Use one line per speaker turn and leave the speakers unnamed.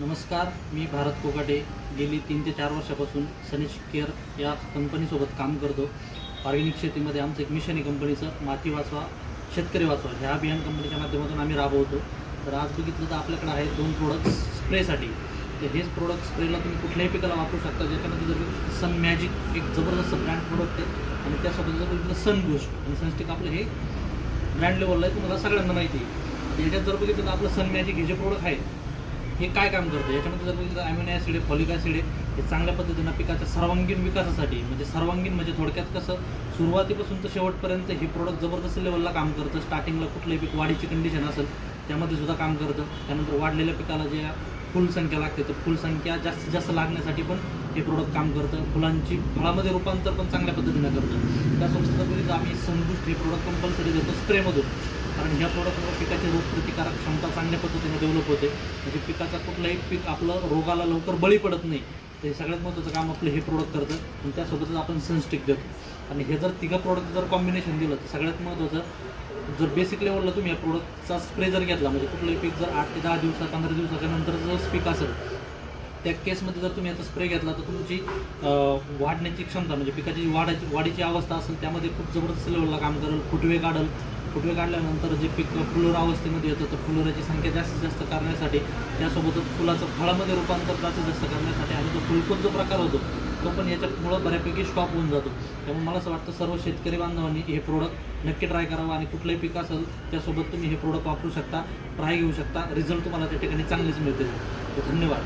नमस्कार मी भारत कोकाटे. गेली तीन ते चार वर्षापासून सनेश केअर या कंपनीसोबत काम करतो. ऑर्गॅनिक शेतीमध्ये आमचं एक मिशन आहे कंपनीचं माती वाचवा शेतकरी वाचवा. ह्या अभियान कंपनीच्या माध्यमातून आम्ही राबवतो. तर आज बघितलं तर आपल्याकडे आहे दोन प्रोडक्ट्स स्प्रेसाठी तर हेच प्रोडक्ट स्प्रेला तुम्ही कुठल्याही पिकाला वापरू शकता. ज्याच्यामध्ये जर सन मॅजिक एक जबरदस्त ब्रँड प्रोडक्ट आहे. आणि त्यासोबत जर बघितलं सन बूस्ट आणि सनस्टिक आपलं हे ब्रँड लेवलला आहे तुम्हाला सगळ्यांना माहिती आहे. याच्यात जर बघितलं तर आपलं सन मॅजिक हे जे प्रोडक्ट आहे हे काय काम करतं? याच्यामध्ये जर बघितलं ॲम्युनो ॲसिड आहे फॉलिक ॲसिड आहे हे चांगल्या पद्धतीनं पिकाच्या सर्वांगीण विकासासाठी म्हणजे सर्वांगीण म्हणजे थोडक्यात कसं सुरुवातीपासून तर शेवटपर्यंत हे प्रोडक्ट जबरदस्त लेवलला काम करतं. स्टार्टिंगला कुठलंही पीक वाढीची कंडिशन असेल त्यामध्ये सुद्धा काम करतं. त्यानंतर वाढलेल्या पिकाला जे फुल संख्या लागते तर फुल संख्या जास्तीत जास्त लागण्यासाठी पण हे प्रोडक्ट काम करतं. फुलांची फळामध्ये रूपांतर पण चांगल्या पद्धतीनं करतं. त्यासोबत जर आम्ही सनबूस्ट हे प्रोडक्ट कंपल्सरी देतो स्प्रेमधून कारण ह्या प्रोडक्टमुळे पिकाची रोगप्रतिकारक क्षमता चांगल्या पद्धतीने डेव्हलप होते. म्हणजे पिकाचा कुठलाही पीक आपलं रोगाला लवकर बळी पडत नाही. तर हे सगळ्यात महत्त्वाचं काम आपलं हे प्रोडक्ट करतं. आणि त्यासोबतच आपण सनस्टिक देतो. आणि हे जर तिघं प्रोडक्ट जर कॉम्बिनेशन दिलं तर सगळ्यात महत्त्वाचं जर बेसिक लेवलला तुम्ही या प्रोडक्टचा स्प्रे जर घेतला म्हणजे कुठलंही पीक जर आठ ते दहा दिवसा पंधरा दिवसाच्या नंतर जर पीक असेल त्या केसमध्ये जर तुम्ही आता स्प्रे घेतला तर तुमची वाढण्याची क्षमता म्हणजे पिकाची वाढायची वाढीची अवस्था असेल त्यामध्ये खूप जबरदस्त लेवलला काम करेल फुटवे काढल. फुटवे काढल्यानंतर जे पीक फुलोर अवस्थेमध्ये येतं तर फुलोराची संख्या जास्तीत जास्त करण्यासाठी त्यासोबतच फुलाचं फळामध्ये रूपांतर जास्तीत जास्त करण्यासाठी आणि जो फुलकोट जो प्रकार होतो तो पण याच्यामुळं बऱ्यापैकी स्टॉप होऊन जातो. त्यामुळे मला असं वाटतं सर्व शेतकरी बांधवांनी हे प्रोडक्ट नक्की ट्राय करावं आणि कुठलंही पीक असेल त्यासोबत तुम्ही हे प्रोडक्ट वापरू शकता ट्राय घेऊ शकता. रिझल्ट तुम्हाला त्या ठिकाणी चांगलेच मिळतील. धन्यवाद.